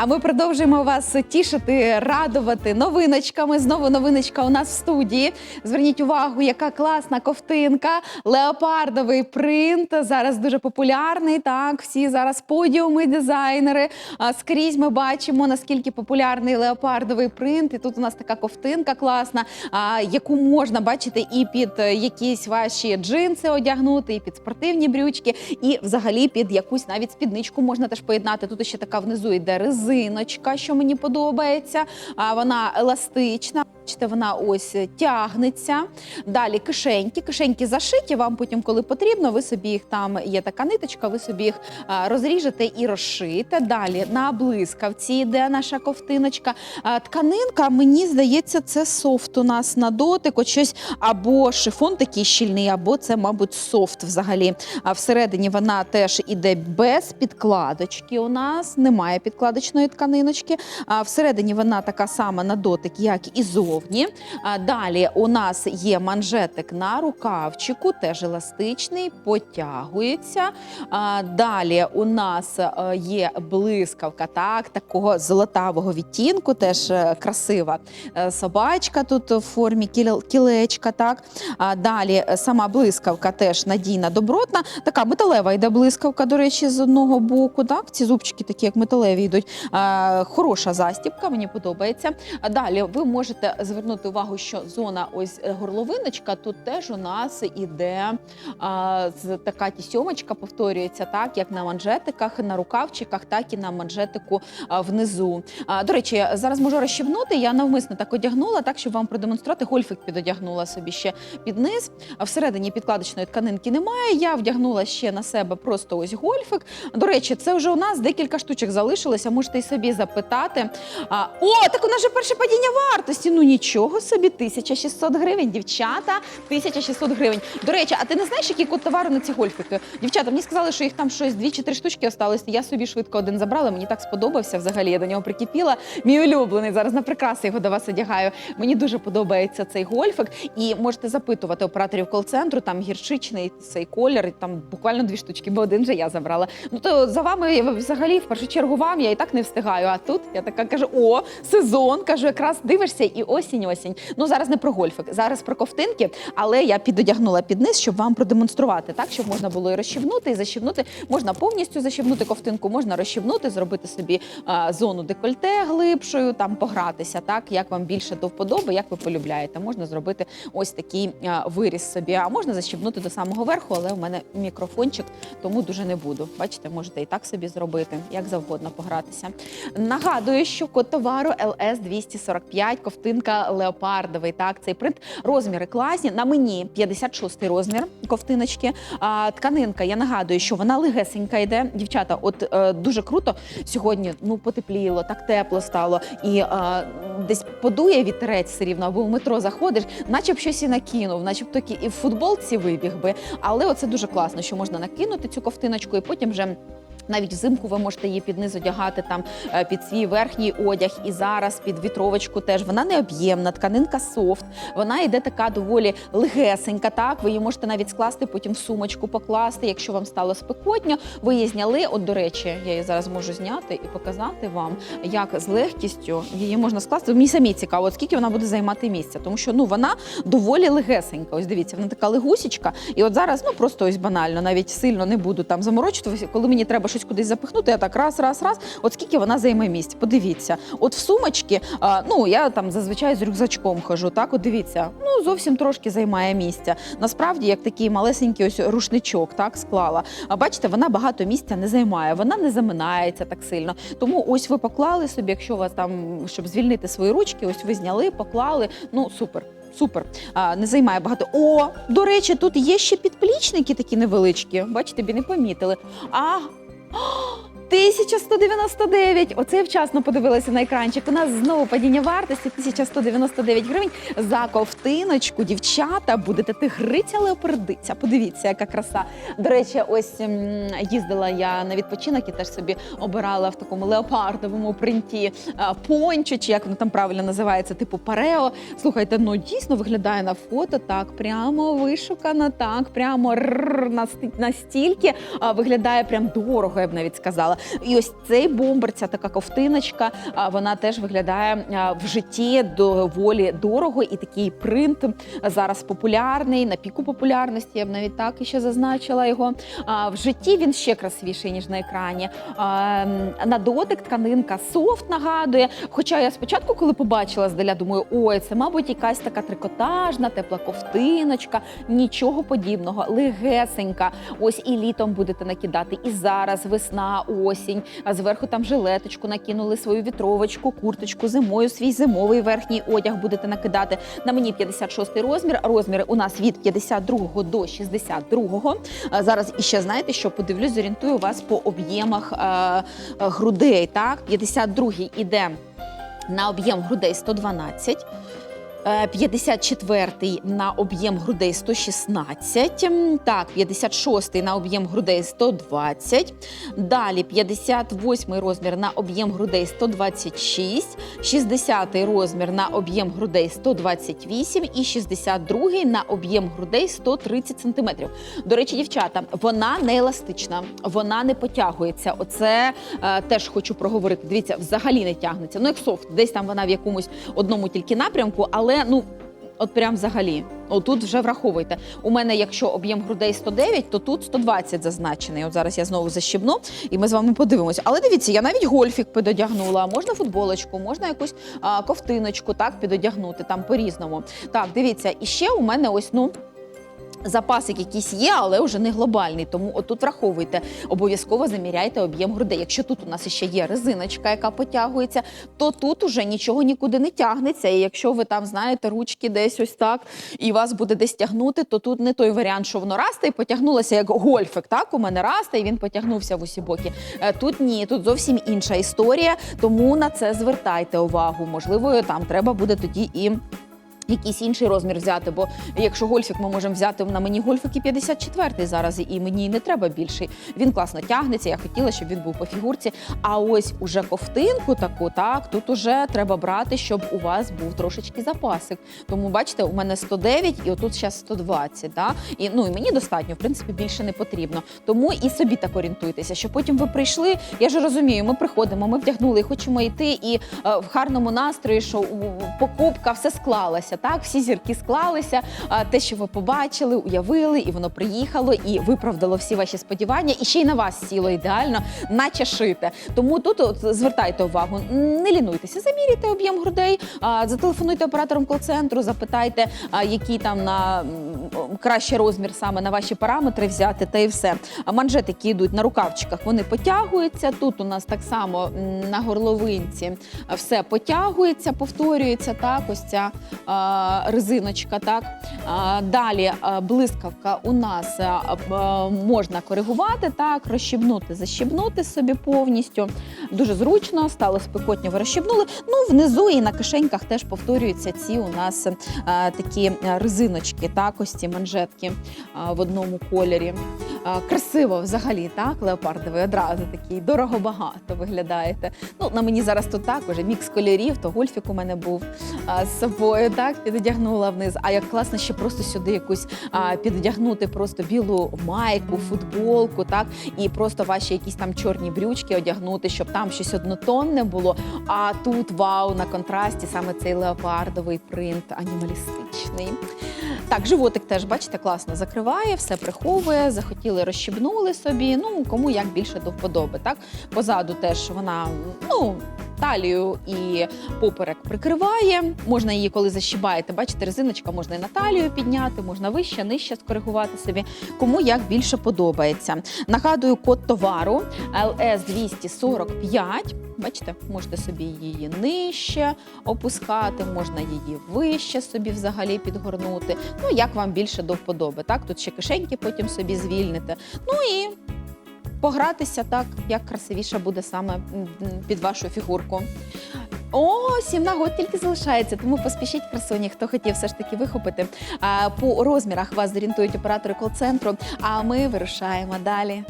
А ми продовжуємо вас тішити, радувати новиночками. Знову новиночка у нас в студії. Зверніть увагу, яка класна ковтинка, леопардовий принт. Зараз дуже популярний. Так, всі зараз подіуми, дизайнери. А скрізь ми бачимо наскільки популярний леопардовий принт. І тут у нас така ковтинка класна, а, яку можна бачити і під е, якісь ваші джинси одягнути, і під спортивні брючки, і взагалі під якусь навіть спідничку можна теж поєднати. Тут ще така внизу йде резиночка, що мені подобається. Вона еластична. Бачите, вона ось тягнеться. Далі кишеньки. Кишеньки зашиті. Вам потім, коли потрібно, ви собі їх там є така ниточка, ви собі їх розріжете і розшиєте. Далі на блискавці йде наша ковтиночка. Тканинка, мені здається, це софт у нас на дотик. От щось або шифон такий щільний, або це, мабуть, софт взагалі. А всередині вона теж іде без підкладочки. У нас немає підкладочної тканиночки. А всередині вона така сама на дотик, як і зовні. Далі у нас є манжетик на рукавчику, теж еластичний, потягується. Далі у нас е, є блискавка, так, такого золотавого відтінку, теж е, красива е, собачка тут в формі кіле- кілечка. Так. Далі сама блискавка теж надійна, добротна. Така металева йде блискавка, до речі, з одного боку. Так. Ці зубчики такі, як металеві йдуть. А, хороша застібка, мені подобається. Далі ви можете звернути увагу, що зона ось е, горловиночка, тут теж у нас іде з така тісьомочка, повторюється, так, як на манжетиках, на рукавчиках, так і на манжетику внизу. До речі, зараз можу розщебнути. Я навмисно так одягнула, так щоб вам продемонструвати. Гольфик підодягнула собі ще під низ. Всередині підкладочної тканинки немає. Я вдягнула ще на себе просто ось гольфик. До речі, це вже у нас декілька штучок залишилося. Можете і собі запитати. А, о, так у нас же перше падіння вартості. Ну нічого собі, 1600 гривень. Дівчата, 1600 гривень. До речі, а ти не знаєш, який код товару на ці гольфики? Дівчата, мені сказали, що їх там щось дві чи три штучки осталось. Я собі швидко один забрала. Мені так сподобався. Взагалі я до нього прикипіла. Мій улюблений зараз на прикраси його до вас одягаю. Мені дуже подобається цей гольфик. І можете запитувати операторів кол-центру. Там гірчичний цей колір. Там буквально дві штучки, бо один же я забрала. Ну то за вами взагалі в першу чергу вам я і так не встигаю. А тут я така кажу: о, сезон, кажу, якраз дивишся, і осінь, осінь. Ну зараз не про гольфик, зараз про ковтинки, але я підодягнула під низ, щоб вам продемонструвати, так щоб можна було і розщібнути, і защібнути. Можна повністю защібнути ковтинку, можна розщібнути, зробити собі а, зону декольте глибшою, там погратися, так як вам більше до вподоби, як ви полюбляєте. Можна зробити ось такий а, виріз собі. А можна защібнути до самого верху, але у мене мікрофончик, тому дуже не буду. Бачите, можете і так собі зробити, як завгодно погратися. Нагадую, що код товару LS 245, ковтинка леопардовий. Так, цей принт розміри класні. На мені 56 розмір ковтиночки. А, тканинка, я нагадую, що вона легесенька йде. Дівчата, от е, дуже круто сьогодні. Ну потепліло, так тепло стало, і е, десь подує вітерець все рівно, або в метро заходиш, наче б щось і накинув, наче б таки і в футболці вибіг би. Але оце дуже класно, що можна накинути цю ковтиночку і потім вже. Навіть взимку ви можете її під низ одягати там е, під свій верхній одяг, і зараз під вітровочку теж вона не об'ємна, тканинка софт. Вона йде така доволі легесенька. Так ви її можете навіть скласти, потім в сумочку покласти. Якщо вам стало спекотно, ви її зняли. От до речі, я її зараз можу зняти і показати вам, як з легкістю її можна скласти. Мені самі цікаво, скільки вона буде займати місця, тому що ну вона доволі легесенька. Ось дивіться, вона така легусічка. І от зараз ну просто ось банально, навіть сильно не буду там заморочуватися. Коли мені треба щось кудись запихнути, я так раз, раз, раз. От скільки вона займе місць. Подивіться, от в сумочці, ну я там зазвичай з рюкзачком хожу. Так, от дивіться, ну зовсім трошки займає місця. Насправді, як такий малесенький ось рушничок, так склала. А бачите, вона багато місця не займає, вона не заминається так сильно. Тому ось ви поклали собі, якщо у вас там, щоб звільнити свої ручки, ось ви зняли, поклали. Ну супер. Супер, а, не займає багато. О, до речі, тут є ще підплічники такі невеличкі. Бачите, бі не помітили. А Oh! 1199. Оце я вчасно подивилася на екранчик. У нас знову падіння вартості 1199 гривень за ковтиночку. Дівчата, будете тигриця леопердиця. Подивіться, яка краса. До речі, ось їздила я на відпочинок і теж собі обирала в такому леопардовому принті а, пончо, чи як воно там правильно називається, типу парео. Слухайте, ну дійсно виглядає на фото так, прямо вишукано, так, прямо настільки виглядає прям дорого, я б навіть сказала. І ось цей бомбер, ця така ковтиночка, вона теж виглядає в житті доволі дорого, і такий принт зараз популярний, на піку популярності. Я б навіть так ще зазначила його. В житті він ще красивіший ніж на екрані. На дотик тканинка софт нагадує. Хоча я спочатку, коли побачила здаля, думаю, ой, це мабуть якась така трикотажна, тепла ковтиночка. Нічого подібного, легесенька. Ось і літом будете накидати, і зараз весна, осінь. А зверху там жилеточку накинули свою вітровочку, курточку зимою, свій зимовий верхній одяг будете накидати. На мені 56 розмір. Розміри у нас від 52 до 62. А Зараз іще знаєте, що подивлюсь, зорієнтую вас по об'ємах е, е, грудей. Так, 52 іде на об'єм грудей 112. Е, 54-й на об'єм грудей 116, так, 56-й на об'єм грудей 120, далі 58-й розмір на об'єм грудей 126, 60-й розмір на об'єм грудей 128 і 62-й на об'єм грудей 130 см. До речі, дівчата, вона не еластична, вона не потягується. Оце е, теж хочу проговорити. Дивіться, взагалі не тягнеться. Ну, як софт, десь там вона в якомусь одному тільки напрямку, але ну. От прям взагалі, отут вже враховуйте. У мене, якщо об'єм грудей 109, то тут 120 зазначений. От зараз я знову защібну, і ми з вами подивимося. Але дивіться, я навіть гольфік підодягнула. Можна футболочку, можна якусь а, ковтиночку так підодягнути там по-різному. Так, дивіться, і ще у мене ось ну. Запасик якийсь є, але вже не глобальний. Тому отут враховуйте, обов'язково заміряйте об'єм грудей. Якщо тут у нас ще є резиночка, яка потягується, то тут уже нічого нікуди не тягнеться. І якщо ви там знаєте ручки десь ось так, і вас буде десь тягнути, то тут не той варіант, що воно раз та й потягнулося як гольфик. Так, у мене раз та й він потягнувся в усі боки. Е, Тут ні, тут зовсім інша історія. Тому на це звертайте увагу. Можливо, там треба буде тоді і. Якийсь інший розмір взяти, бо якщо гольфік ми можемо взяти на мені гольфик і 54 зараз, і мені не треба більший. Він класно тягнеться. Я хотіла, щоб він був по фігурці. А ось уже ковтинку таку, так тут уже треба брати, щоб у вас був трошечки запасик. Тому бачите, у мене 109 і отут зараз 120. Да? І ну і мені достатньо, в принципі, більше не потрібно. Тому і собі так орієнтуйтеся, що потім ви прийшли. Я ж розумію, ми приходимо, ми вдягнули, хочемо йти, і е, в гарному настрої, що у- покупка все склалася. Так, всі зірки склалися. Те, що ви побачили, уявили, і воно приїхало, і виправдало всі ваші сподівання, і ще й на вас сіло ідеально, наче шите. Тому тут от, звертайте увагу, не лінуйтеся, замірюйте об'єм грудей, зателефонуйте операторам кол-центру, запитайте, який там на м, кращий розмір саме на ваші параметри взяти, та і все. А манжетики йдуть на рукавчиках, вони потягуються. Тут у нас так само на горловинці все потягується, повторюється. Так, ось ця резиночка. Так далі блискавка у нас можна коригувати, так, розщібнути, защібнути собі повністю. Дуже зручно, стало спекотно, ви розщібнули. Ну, внизу і на кишеньках теж повторюються ці у нас такі резиночки, так, ось ці манжетки в одному кольорі. Красиво взагалі, так, леопардовий одразу такий дорого-багато виглядаєте. Ну, на мені зараз тут так уже мікс кольорів, то гольфік у мене був а, з собою, так, підодягнула вниз. А як класно ще просто сюди якусь а, підодягнути просто білу майку, футболку, так, і просто ваші якісь там чорні брючки одягнути, щоб там щось однотонне було. А тут вау, на контрасті саме цей леопардовий принт анімалістичний. Так, животик теж, бачите, класно закриває, все приховує, захотіли, розщібнули собі. Ну, кому як більше до вподоби. Так? Позаду теж вона, ну. Талію і поперек прикриває. Можна її, коли защібаєте, бачите, резиночка можна і на талію підняти, можна вище, нижче скоригувати собі. Кому як більше подобається. Нагадую, код товару LS 245. Бачите, можете собі її нижче опускати, можна її вище собі взагалі підгорнути. Ну, як вам більше до вподоби. Так, тут ще кишеньки потім собі звільните. Ну і погратися так, як красивіше буде саме під вашу фігурку. О, сім нагод тільки залишається, тому поспішіть красуні, хто хотів все ж таки вихопити. По розмірах вас зорієнтують оператори кол-центру, а ми вирушаємо далі.